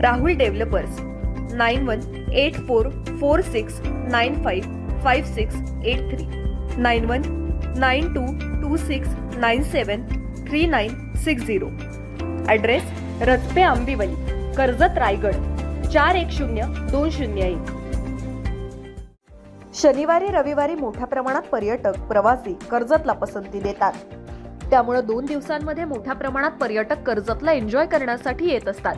Rahul developers nine one eight four four six nine five five six eight three nine one nine two two six nine seven three nine six zero. Address Rajpe Ambivali Karjat Raigad चार एक शून्य दोन शून्य एक. शनिवारी रविवारी मोठ्या प्रमाणात पर्यटक प्रवासी कर्जतला पसंती देतात. त्यामुळे दोन दिवसांमध्ये मोठ्या प्रमाणात पर्यटक कर्जतला एन्जॉय करण्यासाठी येत असतात.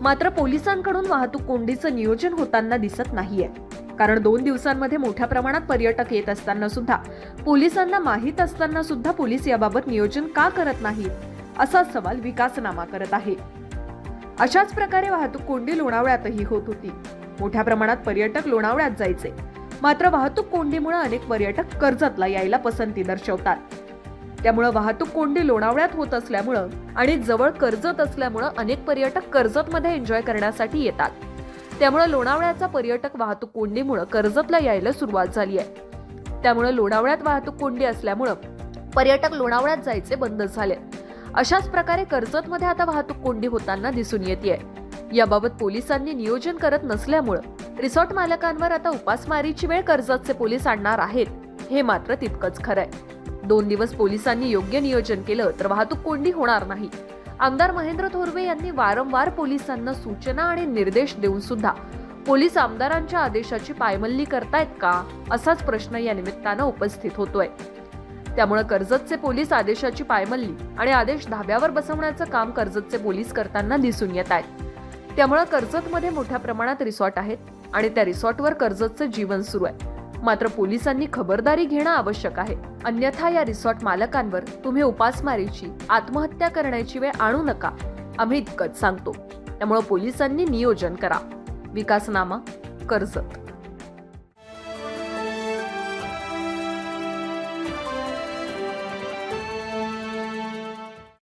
मात्र पोलिसांकडून वाहतूक कोंडीचं नियोजन होताना दिसत नाहीये. कारण दोन दिवसांमध्ये मोठ्या प्रमाणात पर्यटक येत असताना सुद्धा पोलिसांना माहीत असताना सुद्धा पोलीस याबाबत नियोजन का करत नाहीत असा सवाल विकासनामा करत आहे. अशाच प्रकारे वाहतूक कोंडी लोणावळ्यातही होत होती. मोठ्या प्रमाणात पर्यटक लोणावळ्यात जायचे. मात्र वाहतूक कोंडीमुळे अनेक पर्यटक कर्जतला यायला पसंती दर्शवतात. त्यामुळं वाहतूक कोंडी लोणावळ्यात होत असल्यामुळं आणि जवळ कर्जत असल्यामुळं अनेक पर्यटक कर्जतमध्ये एन्जॉय करण्यासाठी येतात. त्यामुळे लोणावळ्याचा पर्यटक वाहतूक कोंडीमुळे कर्जतला यायला सुरुवात झाली आहे. त्यामुळे लोणावळ्यात वाहतूक कोंडी असल्यामुळं पर्यटक लोणावळ्यात जायचे बंद झाले. अशाच प्रकारे कर्जतमध्ये आता वाहतूक कोंडी होताना दिसून येते याबाबत पोलिसांनी नियोजन करत नसल्यामुळं रिसॉर्ट मालकांवर आता उपासमारीची वेळ कर्जतचे पोलीस आणणार आहेत. हे मात्र तितकंच खरंय. दोन दिवस पोलिसांनी योग्य नियोजन केलं तर वाहतूक कोंडी होणार नाही. आमदार महेंद्र थोरवे यांनी वारंवार पोलिसांना सूचना आणि निर्देश देऊन सुद्धा पोलीस आमदारांच्या आदेशाची पायमल्ली करतायत का? असाच प्रश्न या निमित्तानं उपस्थित होतोय. त्यामुळे कर्जतचे पोलीस आदेशाची पायमल्ली आणि आदेश धाब्यावर बसवण्याचं काम कर्जतचे पोलीस करताना दिसून येत आहेत त्यामुळे कर्जतमध्ये मोठ्या प्रमाणात रिसॉर्ट आहेत आणि त्या रिसॉर्टवर कर्जतचं जीवन सुरू आहे. मात्र पोलिसांनी खबरदारी घेणं आवश्यक आहे. अन्यथा या रिसॉर्ट मालकांवर तुम्ही उपासमारीची आत्महत्या करण्याची वेळ आणू नका आम्ही इतकंच सांगतो. त्यामुळे पोलिसांनी नियोजन करा. विकासनामा कर्जत.